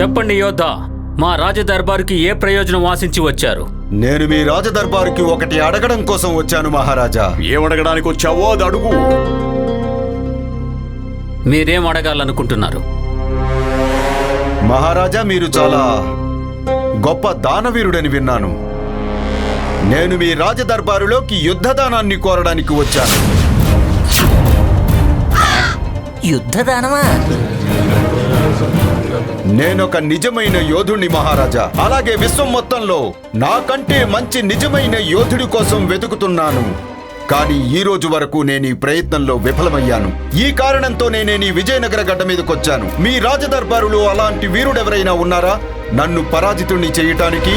చెప్పండి యోధ మా రాజదర్బారుకి ఏ ప్రయోజనం ఆశించి వచ్చారు? నేను మీ రాజదర్బారుకి ఒకటి అడగడం కోసం వచ్చాను మహారాజా. ఏమడగడానికి వచ్చావో అది అడుగు. మీరేం అడగాలనుకుంటున్నారు? మహారాజా మీరు చాలా గొప్ప దానవీరుడని విన్నాను. నేను మీ రాజదర్బారులోకి యుద్ధదానాన్ని కోరడానికి వచ్చాను. యుద్ధదానమా? నేనొక నిజమైన యోధుణ్ణి మహారాజా. అలాగే విశ్వం మొత్తంలో నాకంటే మంచి నిజమైన యోధుడి కోసం వెతుకుతున్నాను. కానీ ఈ రోజు వరకు నేను ఈ ప్రయత్నంలో విఫలమయ్యాను. ఈ కారణంతో నేనే నీ విజయనగర గడ్డ మీదకొచ్చాను మీ రాజదర్బారులో అలాంటి వీరుడెవరైనా ఉన్నారా? నన్ను పరాజితుణ్ణి చేయటానికి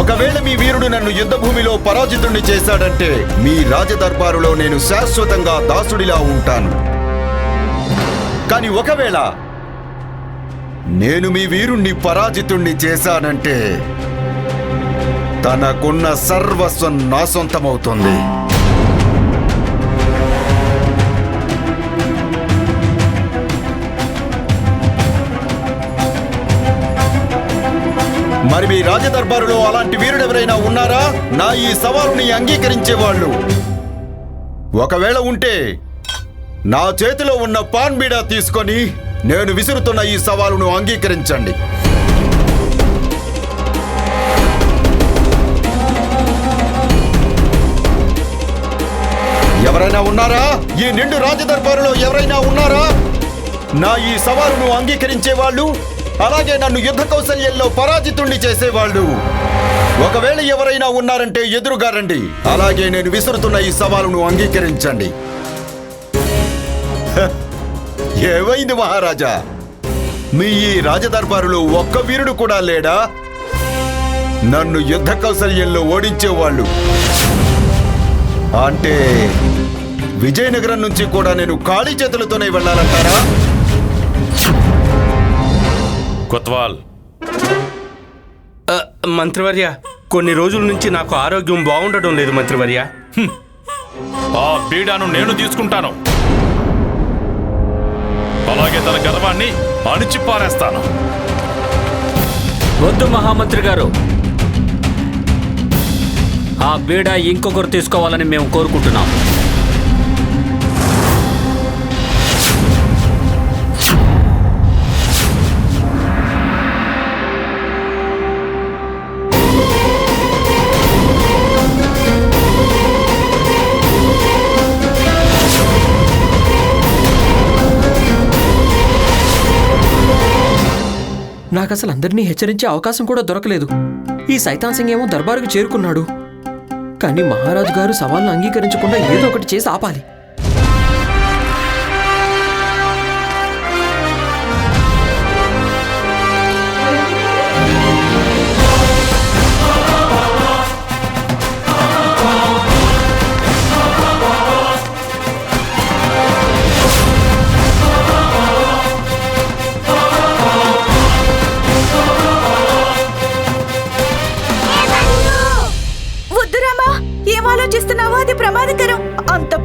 ఒకవేళ మీ వీరుడు నన్ను యుద్ధభూమిలో పరాజితుణ్ణి చేశాడంటే మీ రాజదర్బారులో నేను శాశ్వతంగా దాసుడిలా ఉంటాను. కానీ ఒకవేళ నేను మీ వీరుణ్ణి పరాజితుణ్ణి చేశానంటే తనకున్న సర్వస్వం నా మరి మీ రాజదర్బారులో అలాంటి వీరుడెవరైనా ఉన్నారా? నా ఈ సవాలుని అంగీకరించేవాళ్ళు. ఒకవేళ ఉంటే నా చేతిలో ఉన్న పాన్ బీడా తీసుకొని నేను విసురుతున్న ఈ సవాలును అంగీకరించండి. ఎవరైనా ఉన్నారా? ఈ నిండు రాజదర్బారులో ఎవరైనా ఉన్నారా? నా ఈ సవాలును అంగీకరించే వాళ్ళు అలాగే నన్ను యుద్ధ కౌశల్యంలో పరాజితుణ్ణి చేసేవాళ్ళు. ఒకవేళ ఎవరైనా ఉన్నారంటే ఎదురుగా రండి. అలాగే నేను విసురుతున్న ఈ సవాలును అంగీకరించండి. ఏమైంది మహారాజా? మీ ఈ రాజదర్బారులో ఒక్క వీరుడు కూడా లేడా? నన్ను యుద్ధ కౌశల్యంలో ఓడించేవాళ్ళు. అంటే విజయనగరం నుంచి కూడా నేను ఖాళీ చేతులతోనే వెళ్ళాలంటారా? కొత్వాల్. మంత్రివర్య కొన్ని రోజుల నుంచి నాకు ఆరోగ్యం బాగుండటం లేదు మంత్రివర్య. ఆ బీడాను నేను తీసుకుంటాను. అలాగే తన గర్వాన్ని అణిచి పారేస్తాను వద్దు మహామంత్రి గారు. ఆ బీడ ఇంకొకరు తీసుకోవాలని మేము కోరుకుంటున్నాం. నాకు అసలు అందరినీ హెచ్చరించే అవకాశం కూడా దొరకలేదు. ఈ సైతాన్ సింగ్ ఏమో దర్బారుకు చేరుకున్నాడు. కానీ మహారాజు గారు సవాల్ను అంగీకరించకుండా ఏదో ఒకటి చేసి ఆపాలి.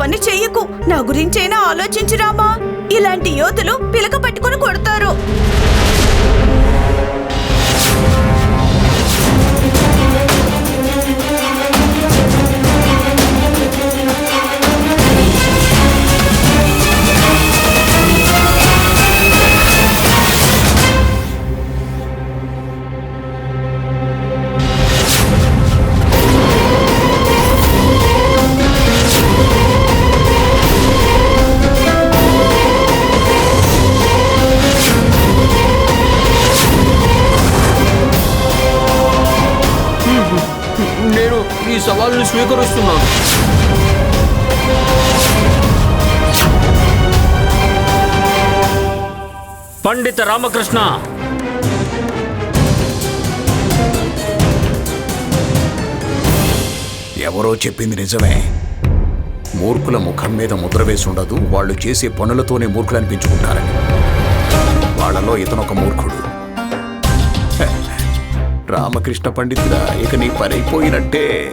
పని చెయ్యకు. నా గురించైనా ఆలోచించురామా? ఇలాంటి యోధులు పిలక పట్టుకుని కొడతారు. స్వీకరిస్తున్నాను. పండిత రామకృష్ణ. ఎవరో చెప్పింది నిజమే. మూర్ఖుల ముఖం మీద ముద్ర వేసి ఉండదు వాళ్ళు చేసే పనులతోనే మూర్ఖులు అనిపించుకుంటారని. వాళ్ళలో ఇతనొక మూర్ఖుడు. రామకృష్ణ పండితుడా ఇక నీ పనైపోయినట్టే.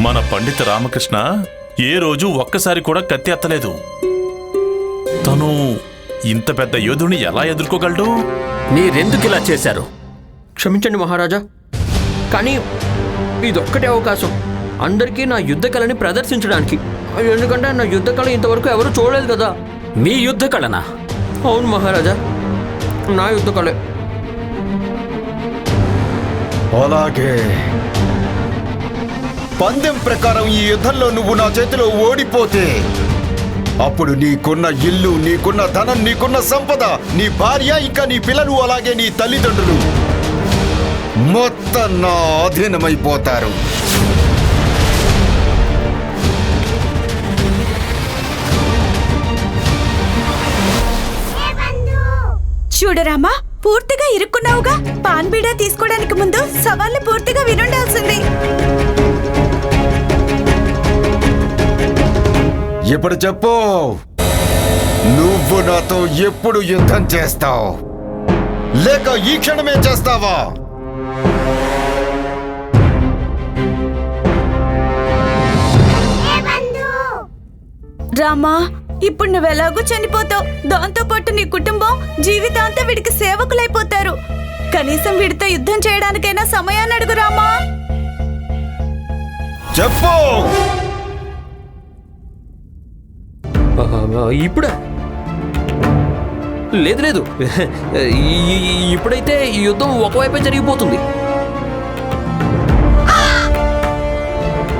మన పండిత రామకృష్ణ ఏ రోజు ఒక్కసారి కూడా కత్తి ఎత్తలేదు అతను ఇంత పెద్ద యోధుని ఎలా ఎదుర్కోగలడు? మీరెందుకు ఇలా చేశారు? క్షమించండి మహారాజా కానీ ఇదొక్కటే అవకాశం. అందరికీ నా యుద్ధ కళని ప్రదర్శించడానికి. ఎందుకంటే నా యుద్ధ కళ ఇంతవరకు ఎవరు చూడలేదు కదా. మీ యుద్ధ కళనా? అవును మహారాజా నా యుద్ధ కళే. అలాగే. పందెం ప్రకారం ఈ యుద్ధంలో నువ్వు నా చేతిలో ఓడిపోతే అప్పుడు నీకున్న ఇల్లు నీకున్న ధనం నీకున్న సంపద నీ భార్య ఇంకా నీ పిల్లలు అలాగే నీ తల్లిదండ్రులు మొత్తం నా అధీనమైపోతారు చూడరామా పూర్తిగా ఇరుక్కున్నావుగా. పాన్ బీడా తీసుకోవడానికి ముందు సవాళ్ళు పూర్తిగా వినుండాల్సింది. ఇప్పుడు చెప్పు. నువ్వు నాతో ఎప్పుడు యుద్ధం చేస్తావు? లేక ఈ క్షణమే చేస్తావా? రామా ఇప్పుడు నువ్వు ఎలాగో చనిపోతావు. దాంతో పాటు నీ కుటుంబం జీవితాంతం వీడికి సేవకులైపోతారు. కనీసం వీడితో యుద్ధం చేయడానికైనా సమయాన్ని అడుగు రామా. చెప్పు. ఇప్పుడా? లేదు లేదు. ఇప్పుడైతే ఈ యుద్ధం ఒకవైపే జరిగిపోతుంది.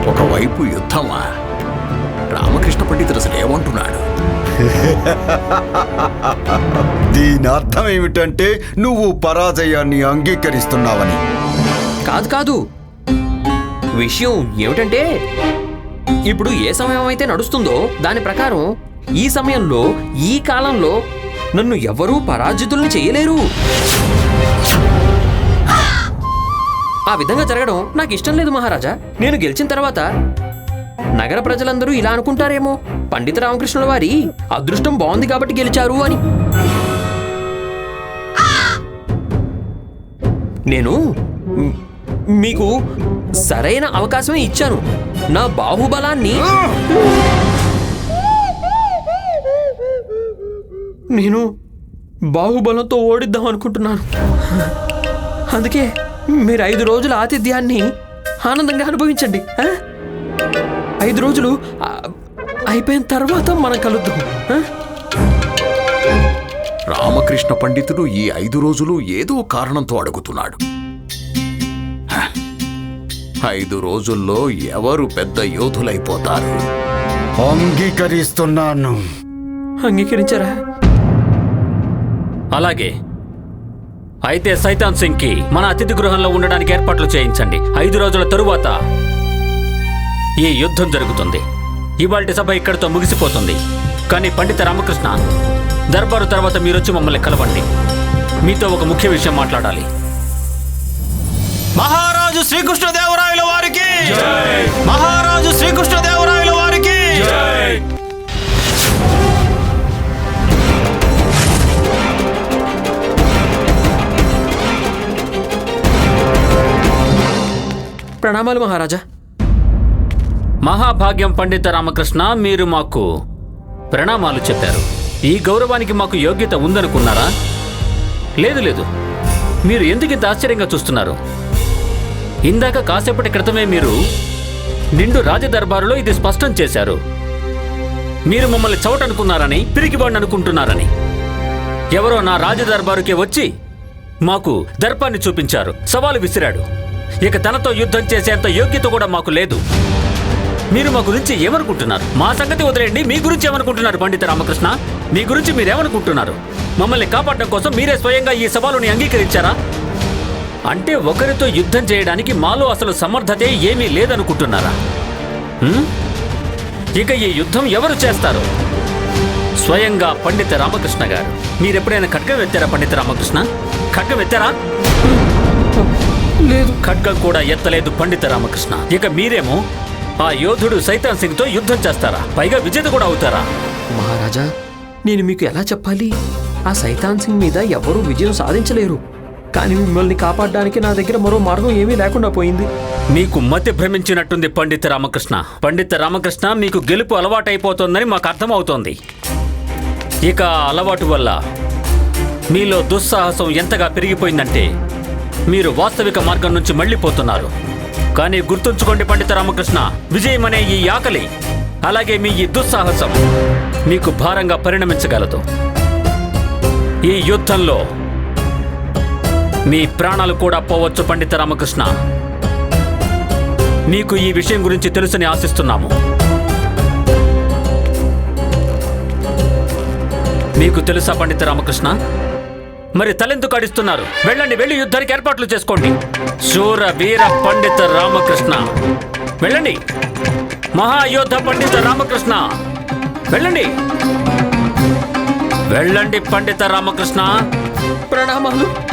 ఒకవైపు యుద్ధమా? రామకృష్ణ పండితుడు అసలు ఏమంటున్నాడు? దీని అర్థం ఏమిటంటే నువ్వు పరాజయాన్ని అంగీకరిస్తున్నావని. కాదు కాదు. విషయం ఏమిటంటే ఇప్పుడు ఏ సమయం అయితే నడుస్తుందో దాని ప్రకారం ఈ సమయంలో ఈ కాలంలో నన్ను ఎవరూ పరాజితుల్ని చేయలేరు. ఆ విధంగా జరగడం నాకు ఇష్టం లేదు మహారాజా. నేను గెలిచిన తర్వాత నగర ప్రజలందరూ ఇలా అనుకుంటారేమో. పండిత రామకృష్ణుల వారి అదృష్టం బాగుంది కాబట్టి గెలిచారు అని. నేను మీకు సరైన అవకాశమే ఇచ్చాను. నా బాహుబలాన్ని నేను బాహుబలంతో ఓడిద్దాం అనుకుంటున్నాను అందుకే మీరు ఐదు రోజుల ఆతిథ్యాన్ని ఆనందంగా అనుభవించండి ఆ? ఐదు రోజులు అయిపోయిన తర్వాత మనం కలుద్దాం? రామకృష్ణ పండితుడు ఈ ఐదు రోజులు ఏదో కారణంతో అడుగుతున్నాడు. ఐదు రోజుల్లో ఎవరు పెద్ద యోధులైపోతారు అంగీకరిస్తున్నాను అంగీకరించారా అలాగే. అయితే సైతాన్ సింగ్కి మన అతిథి గృహంలో ఉండడానికి ఏర్పాట్లు చేయించండి. ఐదు రోజుల తరువాత ఈ యుద్ధం జరుగుతుంది. ఇవాల్టి సభ ఇక్కడితో ముగిసిపోతుంది. కానీ పండిత రామకృష్ణ దర్బారు తర్వాత మీరొచ్చి మమ్మల్ని కలవండి. మీతో ఒక ముఖ్య విషయం మాట్లాడాలి. మహారాజు శ్రీకృష్ణదేవరాయల వారికి! మహారాజు శ్రీకృష్ణదేవరాయల వారికి! ప్రణామాలు మహారాజా. మహాభాగ్యం పండిత రామకృష్ణ మీరు మాకు ప్రణామాలు చెప్పారు. ఈ గౌరవానికి మాకు యోగ్యత ఉందనుకున్నారా? లేదు లేదు. మీరు ఎందుకు ఇంత ఆశ్చర్యంగా చూస్తున్నారు? ఇందాక కాసేపటి క్రితమే మీరు నిండు రాజదర్బారులో ఇది స్పష్టం చేశారు. మీరు మమ్మల్ని చవటనుకున్నారని పిరికివాడిని అనుకుంటున్నారని ఎవరో నా రాజదర్బారుకే వచ్చి మాకు దర్పాన్ని చూపించారు. సవాలు విసిరాడు. ఇక తనతో యుద్ధం చేసేంత యోగ్యత కూడా మాకు లేదు. మీరు మా గురించి ఏమనుకుంటున్నారు? మా సంగతి వదిలేయండి మీ గురించి ఏమనుకుంటున్నారు పండిత రామకృష్ణ? మీ గురించి మీరేమనుకుంటున్నారు? మమ్మల్ని కాపాడడం కోసం మీరే స్వయంగా ఈ సవాలుని అంగీకరించారా? అంటే ఒకరితో యుద్ధం చేయడానికి మాలో అసలు సమర్థతే ఏమీ లేదనుకుంటున్నారా? ఇక ఈ యుద్ధం ఎవరు చేస్తారు? స్వయంగా పండిత రామకృష్ణ గారు. మీరెప్పుడైనా ఖడ్గం ఎత్తారా పండిత రామకృష్ణ? ఖడ్గం ఎత్తారా? లేదు. ఖడ్గం కూడా ఎత్తలేదు పండిత రామకృష్ణ. ఇక మీరేమో ఆ యోధుడు సైతాన్ సింగ్తో యుద్ధం చేస్తారా? పైగా విజేత కూడా అవుతారా? మహారాజా నేను మీకు ఎలా చెప్పాలి? ఆ సైతాన్ సింగ్ మీద ఎవరూ విజయం సాధించలేరు. కానీ మిమ్మల్ని కాపాడడానికి నా దగ్గర మరో మార్గం ఏమీ లేకుండా పోయింది. మీకు మతి భ్రమించినట్టుంది పండిత రామకృష్ణ. పండిత రామకృష్ణ మీకు గెలుపు అలవాటైపోతోందని మాకు అర్థమవుతోంది. ఇక అలవాటు వల్ల మీలో దుస్సాహసం ఎంతగా పెరిగిపోయిందంటే మీరు వాస్తవిక మార్గం నుంచి మళ్ళీపోతున్నారు కానీ గుర్తుంచుకోండి పండిత రామకృష్ణ విజయం అనే ఈ ఆకలి. అలాగే మీ ఈ దుస్సాహసం మీకు భారంగా పరిణమించగలదు. ఈ యుద్ధంలో మీ ప్రాణాలు కూడా పోవచ్చు పండిత రామకృష్ణ. మీకు ఈ విషయం గురించి తెలుసని ఆశిస్తున్నాము. మీకు తెలుసా పండిత రామకృష్ణ? మరి తలెందుకు అడిస్తున్నారు? వెళ్ళండి వెళ్ళి యుద్ధానికి ఏర్పాట్లు చేసుకోండి. శూర వీర పండిత రామకృష్ణ. వెళ్ళండి. మహాయోధ పండిత రామకృష్ణ. వెళ్ళండి. వెళ్ళండి పండిత రామకృష్ణ. ప్రణామాలు.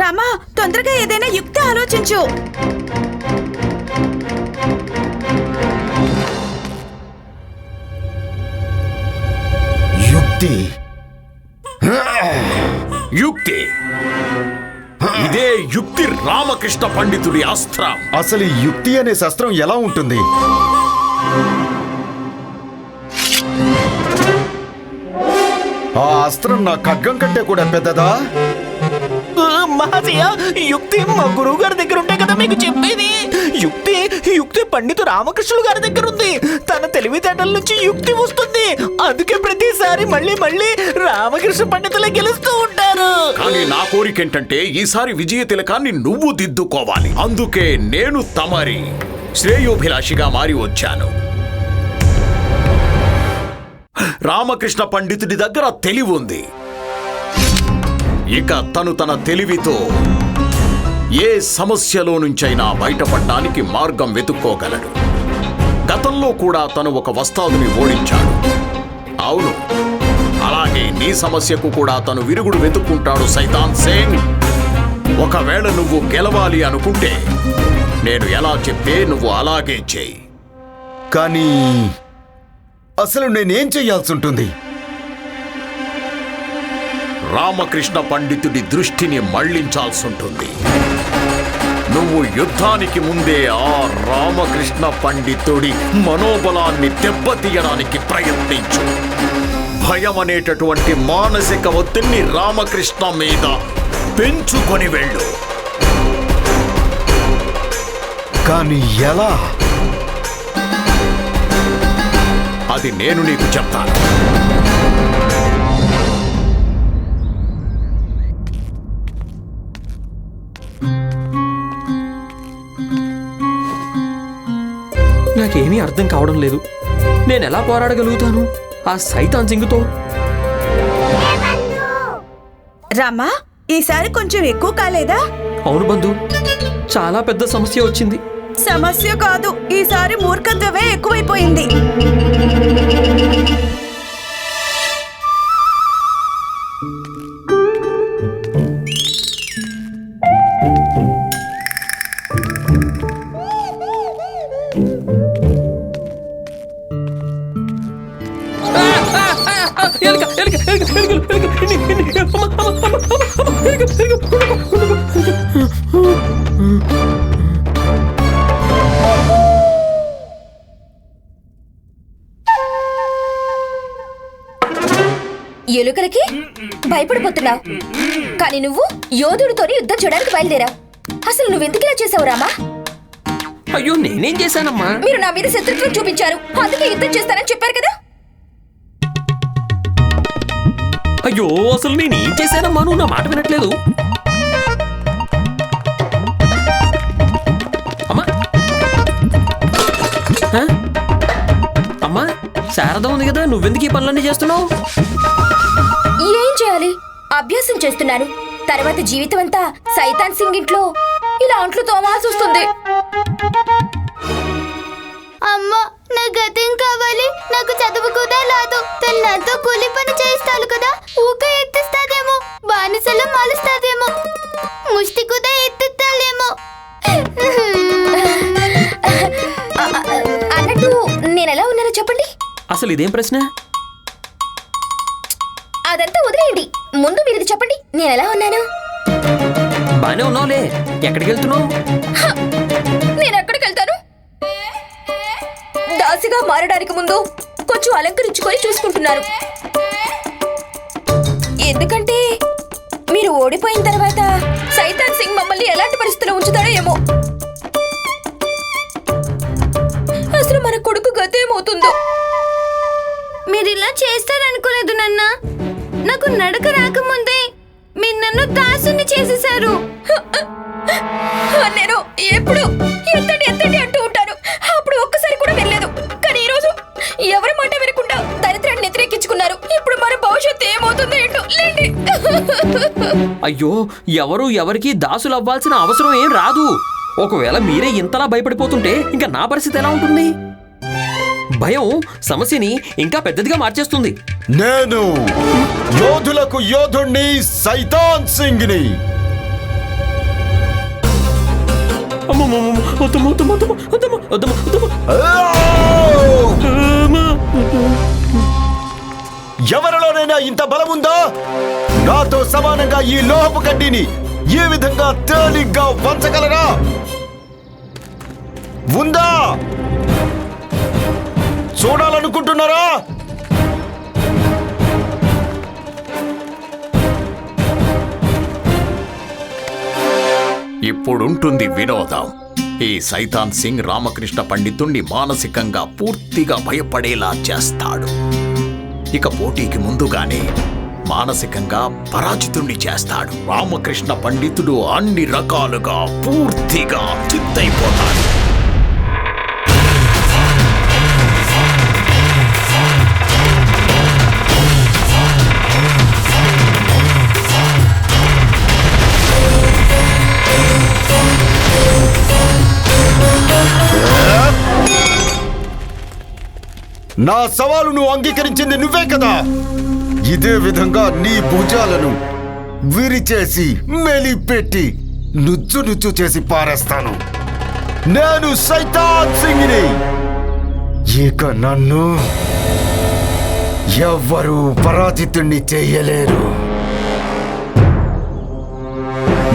రామా తొందరగా ఏదైనా యుక్తి ఆలోచించు. యుక్తి. యుక్తి. ఇదే యుక్తి రామకృష్ణ పండితుడి అస్త్రం అసలు ఈ యుక్తి అనే శస్త్రం ఎలా ఉంటుంది? ఆ అస్త్రం నా ఖడ్గం కంటే కూడా పెద్దదా? మహాశయ యుక్తి మా గురువు గారి దగ్గర ఉంటే కదా మీకు చెప్పేది? యుక్తి? యుక్తి పండితు రామకృష్ణులు గారి దగ్గర ఉంది. తన తెలివితేటల నుంచి యుక్తి వస్తుంది. అందుకే ప్రతిసారి మళ్ళీ మళ్ళీ రామకృష్ణ పండితులే గెలుస్తూ ఉంటారు. కానీ నా కోరిక ఏంటంటే ఈసారి విజయ తిలకాన్ని నువ్వు దిద్దుకోవాలి. అందుకే నేను తమరి శ్రేయోభిలాషిగా మారి వచ్చాను. రామకృష్ణ పండితుడి దగ్గర తెలివి ఉంది ఇక తను తన తెలివితో ఏ సమస్యలో నుంచైనా బయటపడడానికి మార్గం వెతుక్కోగలడు. గతంలో కూడా తను ఒక వస్తాదుని ఓడించాడు. అవును. అలాగే నీ సమస్యకు కూడా తను విరుగుడు వెతుక్కుంటాడు సైతాన్ సేన్. ఒకవేళ నువ్వు గెలవాలి అనుకుంటే నేను ఎలా చెప్తే నువ్వు అలాగే చేయి. కానీ అసలు నేనేం చెయ్యాల్సి ఉంటుంది రామకృష్ణ పండితుడి దృష్టిని మళ్ళించాల్సి ఉంటుంది నువ్వు యుద్ధానికి ముందే ఆ రామకృష్ణ పండితుడి మనోబలాన్ని దెబ్బతీయడానికి ప్రయత్నించు. భయం అనేటటువంటి మానసిక ఒత్తిడిని రామకృష్ణ మీద పెంచుకొని వెళ్ళు. కానీ ఎలా? అది నేను నీకు చెప్తాను. అర్థం కావడం లేదు. నేను ఎలా పోరాడగలుగుతాను? ఆ సైతాన్ సింగ్తో? రామా ఈసారి కొంచెం ఎక్కువ కాలేదా? అవును బంధు చాలా పెద్ద సమస్య వచ్చింది. సమస్య కాదు ఈసారి మూర్ఖత్వమే ఎక్కువైపోయింది. ఎలుక, ఎలుక, ఎలుక, ఎలుక, ఎలుక, ఎలుక, ఎలుక, అమ్మ, అమ్మ, అమ్మ, అమ్మ, ఎలుక, ఎలుక, ఎలుకలకి భయపడిపోతున్నావు కానీ నువ్వు యోధుడితోని యుద్ధం చేయడానికి బయలుదేరావు అసలు నువ్వెందుకు ఇలా చేసావు రామా అయ్యో నేనేం చేశానమ్మా మీరు నా మీద శత్రుత్వం చూపించారు అందుకే యుద్ధం చేస్తానని చెప్పారు కదా అయ్యో అసలు నేను ఏం చేశానమ్మా? నువ్వు నా మాట వినట్లేదు. అమ్మా. అమ్మా శారద ఉంది కదా నువ్వెందుకు ఈ పనులన్నీ చేస్తున్నావు? ఏం చేయాలి? అభ్యాసం చేస్తున్నాను. తర్వాత జీవితం అంతా సైతాన్ సింగ్ ఇంట్లో ఇలా అంట్లు తోమాల్సి వస్తుంది. అమ్మా నా గతం కావాలి. నాకు చదువు కూడా రాదు. తను నాతో కూలి పని చేస్తాను కదా. ఊక ఎత్తిస్తాదేమో బానిసలో మాలుస్తాదేమో ముష్టి కూడా ఎత్తిస్తాలేమో అన్నట్టు నేను ఎలా ఉన్నానో చెప్పండి. అసలు ఇదేం ప్రశ్న? అదంతా వదిలేయండి. ముందు మీరు చెప్పండి. నేను ఎలా ఉన్నాను? బానే ఉన్నావులే. ఎక్కడికి వెళ్తున్నావు? చూడడానికి ముందు కొంచెం అలంకరించుకొని చూసుకుంటున్నారు. ఎందుకంటే మీరు ఓడిపోయిన తర్వాత సైతాన్ సింగ్ మమ్మల్ని ఎలాంటి పరిస్థితిలో ఉంచుతాడో ఏమో. అసలు మన కొడుకు గత ఏమవుతుందో మీరు ఇలా చేస్తారనుకోలేదు నాన్న. నాకు నడక రాకముందే మీరు నన్ను దాసుని చేసేశారు. నేను ఎప్పుడు ఎత్తడి ఎత్తడి అంటూ అయ్యో ఎవరు ఎవరికి దాసులు అవ్వాల్సిన అవసరం ఏం రాదు. ఒకవేళ మీరే ఇంతలా భయపడిపోతుంటే ఇంకా నా పరిస్థితి ఎలా ఉంటుంది? భయం సమస్యని ఇంకా పెద్దదిగా మార్చేస్తుంది. నేను యోధులకు యోధుణ్ణి సైతాన్ సింగ్ని. అమ్మమ్మమ్మమ్మ, వద్దమ్మ, ఎవరిలోనైనా ఇంత బలముందా? నాతో సమానంగా ఈ లోహపు కడ్డీని ఏ విధంగా తేలిగ్గా వంచగలరా? ఉందా? చూడాలనుకుంటున్నారా? ఇప్పుడుంటుంది వినోదం. ఈ సైతాన్ సింగ్ రామకృష్ణ పండితుణ్ణి మానసికంగా పూర్తిగా భయపడేలా చేస్తాడు. ఇక పోటీకి ముందుగానే మానసికంగా పరాజితుణ్ణి చేస్తాడు. రామకృష్ణ పండితుడు అన్ని రకాలుగా పూర్తిగా చిత్తైపోతాడు నా సవాలును అంగీకరించింది నువ్వే కదా. ఇదే విధంగా నీ భుజాలను విరిచేసి మెలిపెట్టి నుజ్జు నుజ్జు చేసి పారేస్తాను. నేను సైతాన్ సింగ్ని. ఇక నన్ను ఎవ్వరూ పరాజితుణ్ణి చేయలేరు.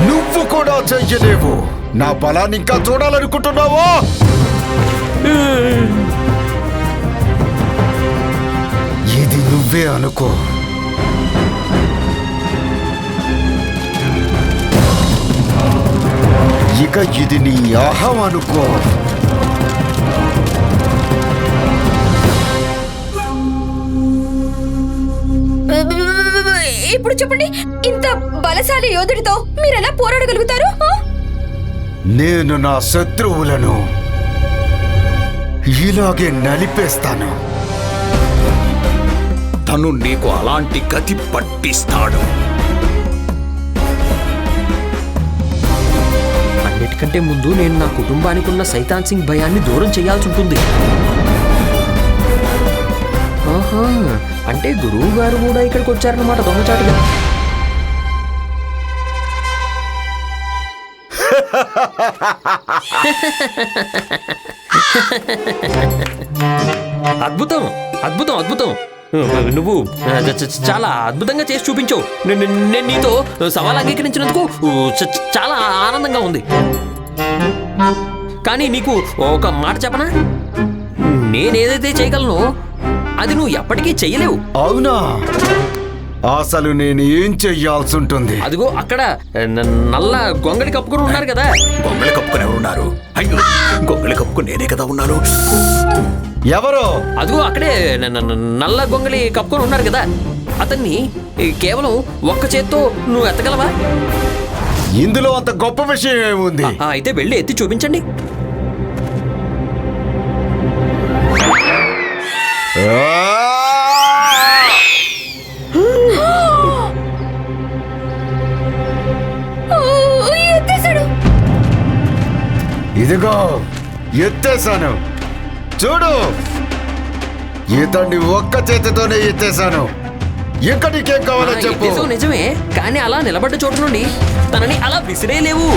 నువ్వు కూడా చెయ్యలేవు నా బలాన్ని ఇంకా చూడాలనుకుంటున్నావా? నువ్వే అనుకో ఇక ఇది నీ అహం అనుకో ఇప్పుడు చెప్పండి ఇంత బలశాలి యోధుడితో మీరు ఎలా పోరాడగలుగుతారు? నేను నా శత్రువులను ఇలాగే నలిపేస్తాను. తను నీకు అలాంటి గతి పట్టిస్తాడు. అన్నిటికంటే ముందు నేను నా కుటుంబానికి ఉన్న సైతాన్ సింగ్ భయాన్ని దూరం చేయాల్సి ఉంటుంది. అంటే గురువు గారు కూడా ఇక్కడికి వచ్చారన్నమాట దొంగచాటుగా. అద్భుతం అద్భుతం అద్భుతం. నువ్వు చాలా అద్భుతంగా చేసి చూపించావు. నే- నే- నేను నీతో సవాల్ అంగీకరించినందుకు చాలా ఆనందంగా ఉంది. కానీ నీకు ఒక మాట చెప్పనా? నేనేదైతే చేయగలను అది నువ్వు ఎప్పటికీ చెయ్యలేవు అవునా? అసలు నేను ఏం చెయ్యాల్సి ఉంటుంది అదిగో అక్కడ నల్ల గొంగడి కప్పుకొని ఉన్నారు కదా. గొంగళి కప్పుకుని ఎవరున్నారు? అయ్యో గొంగళి కప్పుకుని నేనే కదా ఉన్నాను. ఎవరో? అదిగో అక్కడే న- న- న- నల్ల గొంగళి కప్పుకొని ఉన్నారు కదా. అతన్ని ఈ కేవలం ఒక్క చేత్తో నువ్వు ఎత్తగలవా? ఇందులో అంత గొప్ప విషయం ఏముంది? ఆ, అయితే వెళ్ళి ఎత్తి చూపించండి. ఆ! ఓ, ఎత్తేసాడు ఇదిగో ఎత్తేసాను చూడు. ఇతన్ని ఒక్క చేతితోనే ఎత్తేసాను ఇంకా నీకేం కావాలో చెప్పు. నిజం నిజమే కానీ అలా నిలబడ్డ చోటు నుండి తనని అలా విసిరేయలేవు!